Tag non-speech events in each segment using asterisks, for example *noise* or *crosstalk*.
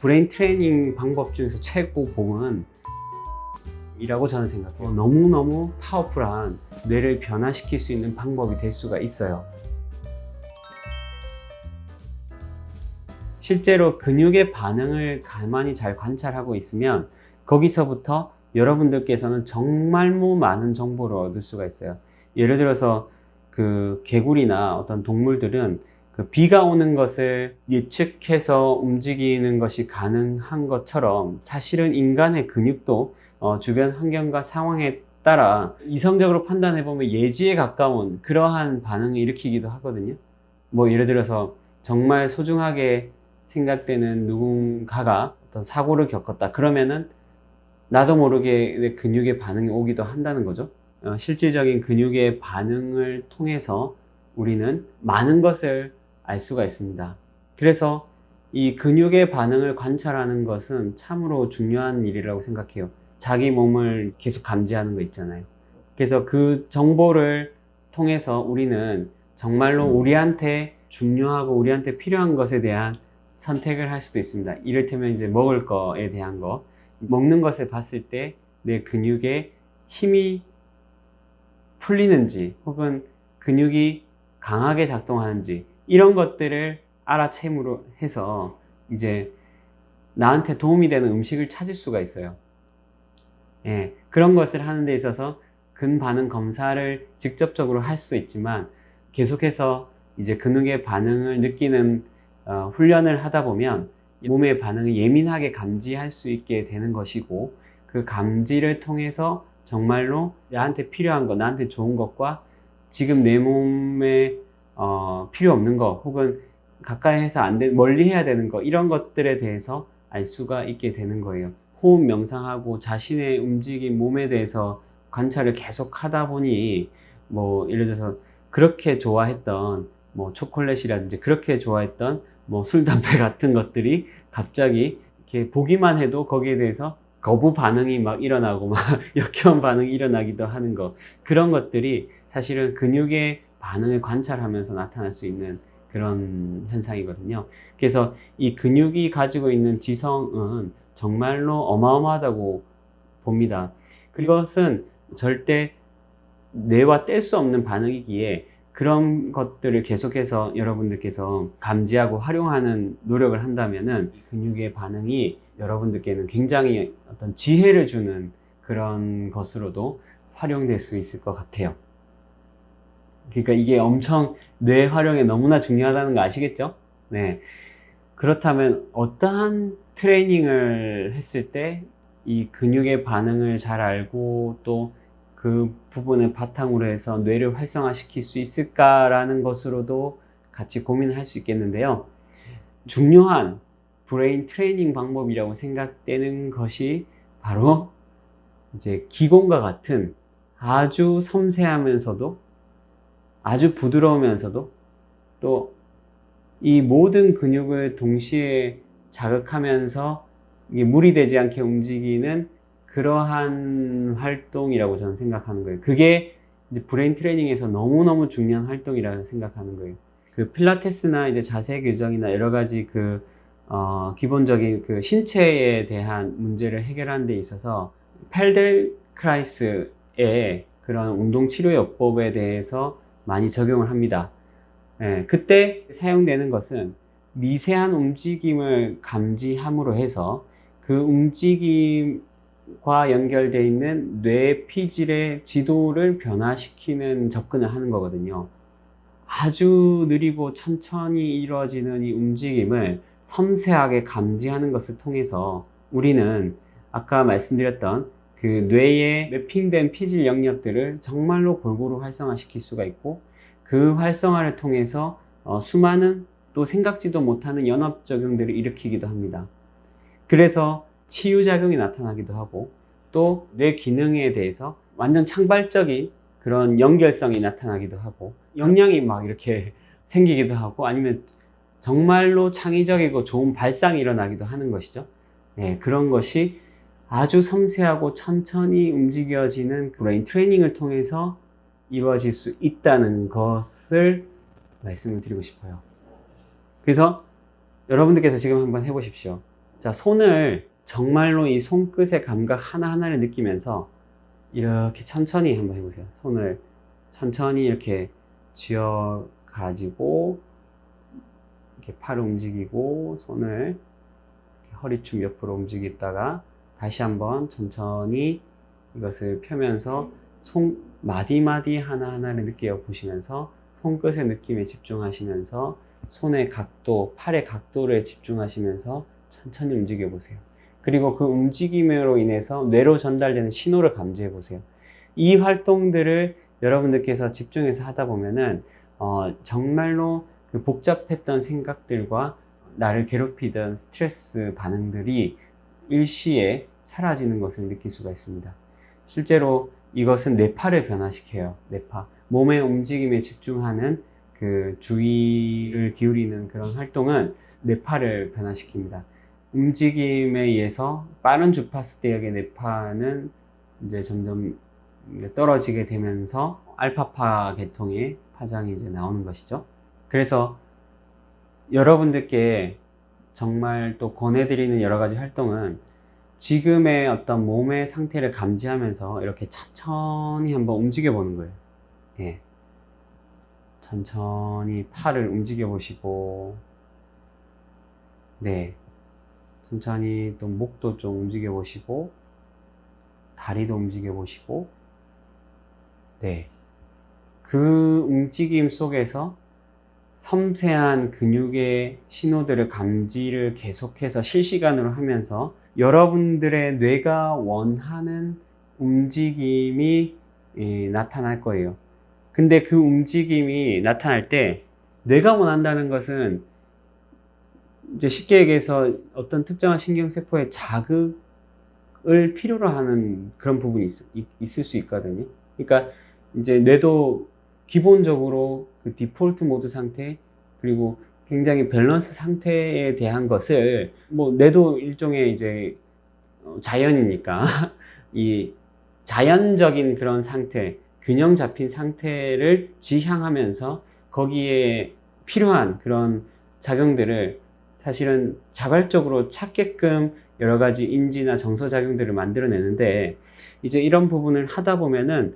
브레인 트레이닝 방법 중에서 최고봉은 이라고 저는 생각해요. 너무너무 파워풀한 뇌를 변화시킬 수 있는 방법이 될 수가 있어요. 실제로 근육의 반응을 가만히 잘 관찰하고 있으면 거기서부터 여러분들께서는 정말로 많은 정보를 얻을 수가 있어요. 예를 들어서 그 개구리나 어떤 동물들은 그 비가 오는 것을 예측해서 움직이는 것이 가능한 것처럼 사실은 인간의 근육도 어, 주변 환경과 상황에 따라 이성적으로 판단해 보면 예지에 가까운 그러한 반응을 일으키기도 하거든요. 뭐 예를 들어서 정말 소중하게 생각되는 누군가가 어떤 사고를 겪었다. 그러면은 나도 모르게 내 근육의 반응이 오기도 한다는 거죠. 어, 실질적인 근육의 반응을 통해서 우리는 많은 것을 알 수가 있습니다. 그래서 이 근육의 반응을 관찰하는 것은 참으로 중요한 일이라고 생각해요. 자기 몸을 계속 감지하는 거 있잖아요. 그래서 그 정보를 통해서 우리는 정말로 우리한테 중요하고 우리한테 필요한 것에 대한 선택을 할 수도 있습니다. 이를테면 이제 먹을 거에 대한 거. 먹는 것을 봤을 때 내 근육에 힘이 풀리는지 혹은 근육이 강하게 작동하는지 이런 것들을 알아채므로 해서 이제 나한테 도움이 되는 음식을 찾을 수가 있어요. 예, 그런 것을 하는 데 있어서 근반응 검사를 직접적으로 할 수도 있지만 계속해서 이제 근육의 반응을 느끼는 어, 훈련을 하다 보면 몸의 반응을 예민하게 감지할 수 있게 되는 것이고 그 감지를 통해서 정말로 나한테 필요한 것, 나한테 좋은 것과 지금 내 몸에 어, 필요 없는 것 혹은 가까이 해서 안 돼, 멀리 해야 되는 것 이런 것들에 대해서 알 수가 있게 되는 거예요. 호흡 명상하고 자신의 움직임 몸에 대해서 관찰을 계속 하다 보니 뭐 예를 들어서 그렇게 좋아했던 뭐 초콜릿이라든지 그렇게 좋아했던 뭐 술, 담배 *laughs* 같은 것들이 갑자기 이렇게 보기만 해도 거기에 대해서 거부 반응이 막 일어나고 막 *laughs* 역겨운 반응이 일어나기도 하는 것 그런 것들이 사실은 근육의 반응을 관찰하면서 나타날 수 있는 그런 현상이거든요. 그래서 이 근육이 가지고 있는 지성은 정말로 어마어마하다고 봅니다. 그것은 절대 뇌와 뗄 수 없는 반응이기에 그런 것들을 계속해서 여러분들께서 감지하고 활용하는 노력을 한다면은 근육의 반응이 여러분들께는 굉장히 어떤 지혜를 주는 그런 것으로도 활용될 수 있을 것 같아요. 그러니까 이게 엄청 뇌 활용에 너무나 중요하다는 거 아시겠죠? 네. 그렇다면 어떠한 트레이닝을 했을 때 이 근육의 반응을 잘 알고 또 그 부분을 바탕으로 해서 뇌를 활성화시킬 수 있을까라는 것으로도 같이 고민할 수 있겠는데요. 중요한 브레인 트레이닝 방법이라고 생각되는 것이 바로 이제 기공과 같은 아주 섬세하면서도 아주 부드러우면서도 또 이 모든 근육을 동시에 자극하면서 이게 무리되지 않게 움직이는 그러한 활동이라고 저는 생각하는 거예요. 그게 브레인 트레이닝에서 너무너무 중요한 활동이라고 생각하는 거예요. 그 필라테스나 이제 자세 교정이나 여러 가지 그, 어, 기본적인 그 신체에 대한 문제를 해결하는 데 있어서 펠델 크라이스의 그런 운동 치료 요법에 대해서 많이 적용을 합니다. 예, 그때 사용되는 것은 미세한 움직임을 감지함으로 해서 그 움직임과 연결되어 있는 뇌 피질의 지도를 변화시키는 접근을 하는 거거든요. 아주 느리고 천천히 이루어지는 이 움직임을 섬세하게 감지하는 것을 통해서 우리는 아까 말씀드렸던 그 뇌에 매핑된 피질 영역들을 정말로 골고루 활성화시킬 수가 있고 그 활성화를 통해서 어, 수많은 또 생각지도 못하는 연합작용들을 일으키기도 합니다. 그래서 치유 작용이 나타나기도 하고 또 뇌 기능에 대해서 완전 창발적인 그런 연결성이 나타나기도 하고 역량이 막 이렇게 *laughs* 생기기도 하고 아니면 정말로 창의적이고 좋은 발상이 일어나기도 하는 것이죠. 네, 그런 것이 아주 섬세하고 천천히 움직여지는 브레인 트레이닝을 통해서 이루어질 수 있다는 것을 말씀을 드리고 싶어요. 그래서 여러분들께서 지금 한번 해보십시오. 자, 손을 정말로 이 손끝의 감각 하나하나를 느끼면서 이렇게 천천히 한번 해보세요. 손을 천천히 이렇게 쥐어 가지고 이렇게 팔을 움직이고 손을 허리춤 옆으로 움직이다가 다시 한번 천천히 이것을 펴면서 손 마디마디 하나하나를 느껴 보시면서 손끝의 느낌에 집중하시면서 손의 각도, 팔의 각도를 집중하시면서 천천히 움직여 보세요. 그리고 그 움직임으로 인해서 뇌로 전달되는 신호를 감지해 보세요. 이 활동들을 여러분들께서 집중해서 하다 보면은 어, 정말로 그 복잡했던 생각들과 나를 괴롭히던 스트레스 반응들이 일시에 사라지는 것을 느낄 수가 있습니다. 실제로 이것은 뇌파를 변화시켜요. 뇌파. 몸의 움직임에 집중하는 그 주의를 기울이는 그런 활동은 뇌파를 변화시킵니다. 움직임에 의해서 빠른 주파수 대역의 뇌파는 이제 점점 떨어지게 되면서 알파파 계통의 파장이 이제 나오는 것이죠. 그래서 여러분들께 정말 또 권해드리는 여러 가지 활동은 지금의 어떤 몸의 상태를 감지하면서 이렇게 천천히 한번 움직여 보는 거예요. 예. 천천히 팔을 움직여 보시고, 네. 천천히 또 목도 좀 움직여 보시고, 다리도 움직여 보시고, 네. 그 움직임 속에서 섬세한 근육의 신호들을 감지를 계속해서 실시간으로 하면서 여러분들의 뇌가 원하는 움직임이 예, 나타날 거예요. 근데 그 움직임이 나타날 때 뇌가 원한다는 것은 이제 쉽게 얘기해서 어떤 특정한 신경세포의 자극을 필요로 하는 그런 부분이 있, 있을 수 있거든요. 그러니까 이제 뇌도 기본적으로 그 디폴트 모드 상태 그리고 굉장히 밸런스 상태에 대한 것을 뭐 뇌도 일종의 이제 어, 자연이니까 *laughs* 이 자연적인 그런 상태 균형 잡힌 상태를 지향하면서 거기에 필요한 그런 작용들을 사실은 자발적으로 찾게끔 여러 가지 인지나 정서 작용들을 만들어내는데 이제 이런 부분을 하다 보면은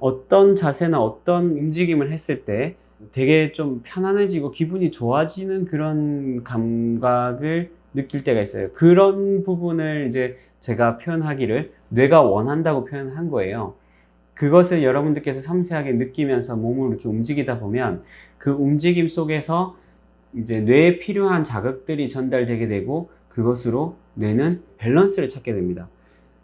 어떤 자세나 어떤 움직임을 했을 때 되게 좀 편안해지고 기분이 좋아지는 그런 감각을 느낄 때가 있어요. 그런 부분을 이제 제가 표현하기를 뇌가 원한다고 표현한 거예요. 그것을 여러분들께서 섬세하게 느끼면서 몸을 이렇게 움직이다 보면 그 움직임 속에서 이제 뇌에 필요한 자극들이 전달되게 되고 그것으로 뇌는 밸런스를 찾게 됩니다.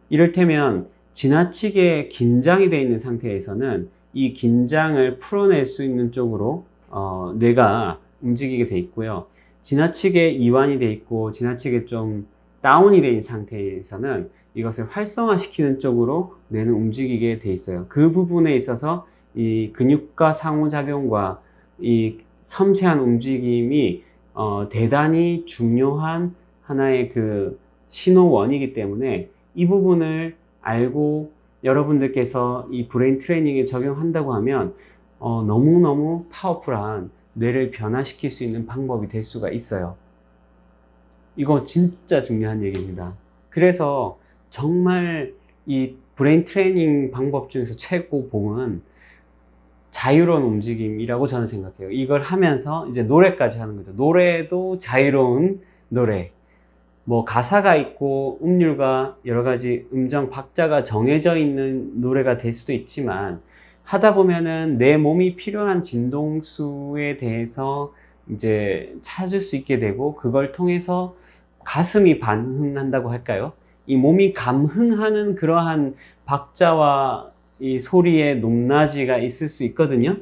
이를테면 지나치게 긴장이 되어 있는 상태에서는 이 긴장을 풀어낼 수 있는 쪽으로 어, 뇌가 움직이게 돼 있고요. 지나치게 이완이 돼 있고 지나치게 좀 다운이 된 상태에서는 이것을 활성화시키는 쪽으로 뇌는 움직이게 돼 있어요. 그 부분에 있어서 이 근육과 상호작용과 이 섬세한 움직임이 어, 대단히 중요한 하나의 그 신호원이기 때문에 이 부분을 알고 여러분들께서 이 브레인 트레이닝에 적용한다고 하면 어, 너무너무 파워풀한 뇌를 변화시킬 수 있는 방법이 될 수가 있어요. 이거 진짜 중요한 얘기입니다. 그래서 정말 이 브레인 트레이닝 방법 중에서 최고봉은 자유로운 움직임이라고 저는 생각해요. 이걸 하면서 이제 노래까지 하는 거죠. 노래도 자유로운 노래. 뭐 가사가 있고 음률과 여러 가지 음정 박자가 정해져 있는 노래가 될 수도 있지만 하다 보면은 내 몸이 필요한 진동수에 대해서 이제 찾을 수 있게 되고 그걸 통해서 가슴이 반응한다고 할까요? 이 몸이 감흥하는 그러한 박자와 이 소리의 높낮이가 있을 수 있거든요.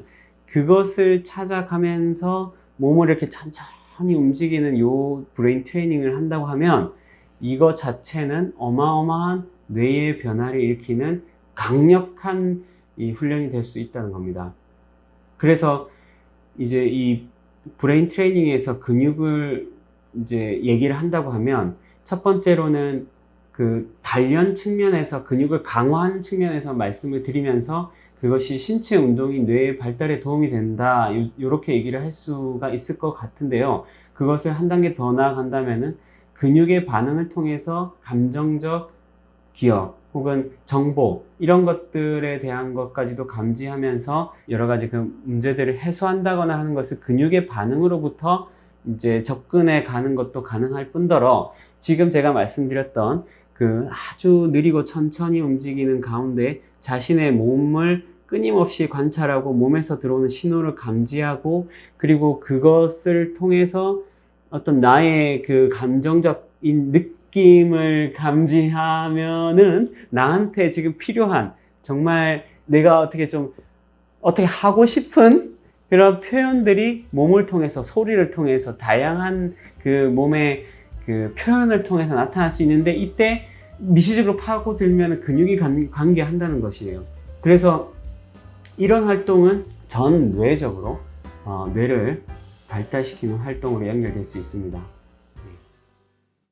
그것을 찾아가면서 몸을 이렇게 천천히 천천히 움직이는 요 브레인 트레이닝을 한다고 하면 이거 자체는 어마어마한 뇌의 변화를 일으키는 강력한 이 훈련이 될 수 있다는 겁니다. 그래서 이제 이 브레인 트레이닝에서 근육을 이제 얘기를 한다고 하면 첫 번째로는 그 단련 측면에서 근육을 강화하는 측면에서 말씀을 드리면서 그것이 신체 운동이 뇌의 발달에 도움이 된다. 이렇게 얘기를 할 수가 있을 것 같은데요. 그것을 한 단계 더 나아간다면은 근육의 반응을 통해서 감정적 기억 혹은 정보 이런 것들에 대한 것까지도 감지하면서 여러 가지 그 문제들을 해소한다거나 하는 것을 근육의 반응으로부터 이제 접근해 가는 것도 가능할 뿐더러 지금 제가 말씀드렸던 그 아주 느리고 천천히 움직이는 가운데 자신의 몸을 끊임없이 관찰하고 몸에서 들어오는 신호를 감지하고 그리고 그것을 통해서 어떤 나의 그 감정적인 느낌을 감지하면은 나한테 지금 필요한 정말 내가 어떻게 좀 어떻게 하고 싶은 그런 표현들이 몸을 통해서 소리를 통해서 다양한 그 몸의 그 표현을 통해서 나타날 수 있는데 이때 미시적으로 파고들면 근육이 관- 관계한다는 것이에요. 그래서 이런 활동은 전 뇌적으로 어, 뇌를 발달시키는 활동으로 연결될 수 있습니다.